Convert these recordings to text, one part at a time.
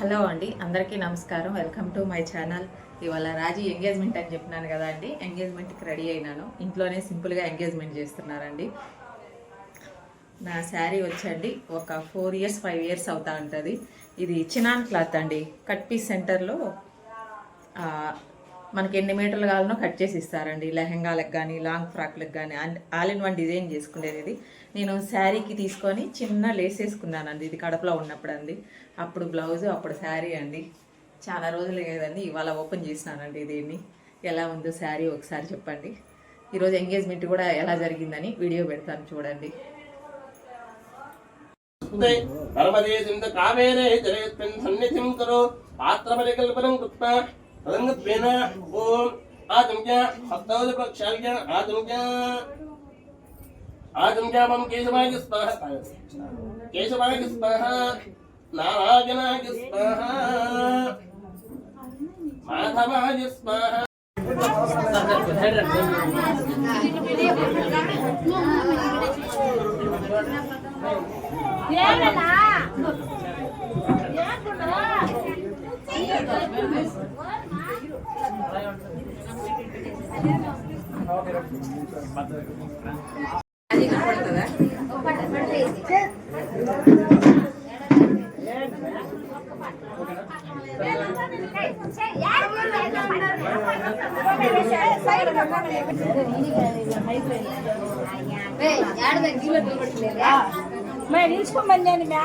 Hello అండి అందరికీ నమస్కారం. Welcome to my channel. ఇవాళ రాజీ ఎంగేజ్మెంట్ అని చెప్పినాను కదా అండి. ఎంగేజ్మెంట్కి రెడీ అయినాను. ఇంట్లోనే సింపుల్గా ఎంగేజ్మెంట్ చేస్తున్నారండి. నా శారీ వచ్చండి ఒక ఫోర్ ఇయర్స్ ఫైవ్ ఇయర్స్ అవుతా ఉంటుంది. ఇది చినాన్ క్లాత్ అండి. కట్ పీస్ సెంటర్లో మనకి ఎన్ని మీటర్లు కావాలనో కట్ చేసి ఇస్తారండి. లెహెంగాలకు కానీ లాంగ్ ఫ్రాక్లకు కానీ ఆల్ ఇన్ వన్ డిజైన్ చేసుకునేది ఇది నేను శారీకి తీసుకొని చిన్న లేస్ వేసుకున్నానండి. ఇది కడపలో ఉన్నప్పుడు అండి అప్పుడు బ్లౌజ్ అప్పుడు శారీ అండి. చాలా రోజులు లేదండి ఇవాళ ఓపెన్ చేసినానండి దీన్ని. ఎలా ఉందో శారీ ఒకసారి చెప్పండి. ఈరోజు ఎంగేజ్మెంట్ కూడా ఎలా జరిగిందని వీడియో పెడతాను చూడండి. సన్నిధిం కరో. కృత్వా रंग रंगत्वेन ओम आदम्या हस्तावदपक्षाल्य आदम्या आदम्या मम केशवाय स्वाहा केशवाय स्वाहा नारायणाय स्वाहा माधवाय स्वाहा ஏன்னா ஏன்னா మరి నిల్చుకోమని నేను మ్యా.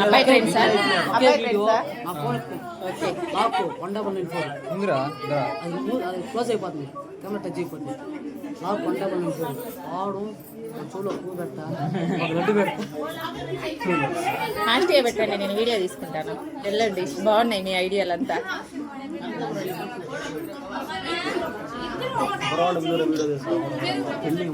అబ్బాయి ట్రైన్ సార్ అబ్బాయి ట్రైన్ సార్ నాకు వండబల్ ఫోన్ ఉందిరా దా. అది మూ- అది క్లోజ్ అయిపోతుంది కెమెరా టచ్ అయిపోతుంది నాకు వండబల్ ఫోన్ ఆడు నా చెవులో పువ్వు పెట్ట ఒక లడ్డు పెట్ట ఫాస్ట్గా పెట్టండి నేను వీడియో తీసుకుంటాను. వెళ్ళండి బాగున్నాయి మీ ఐడియాలంతా. పెళ్ళికి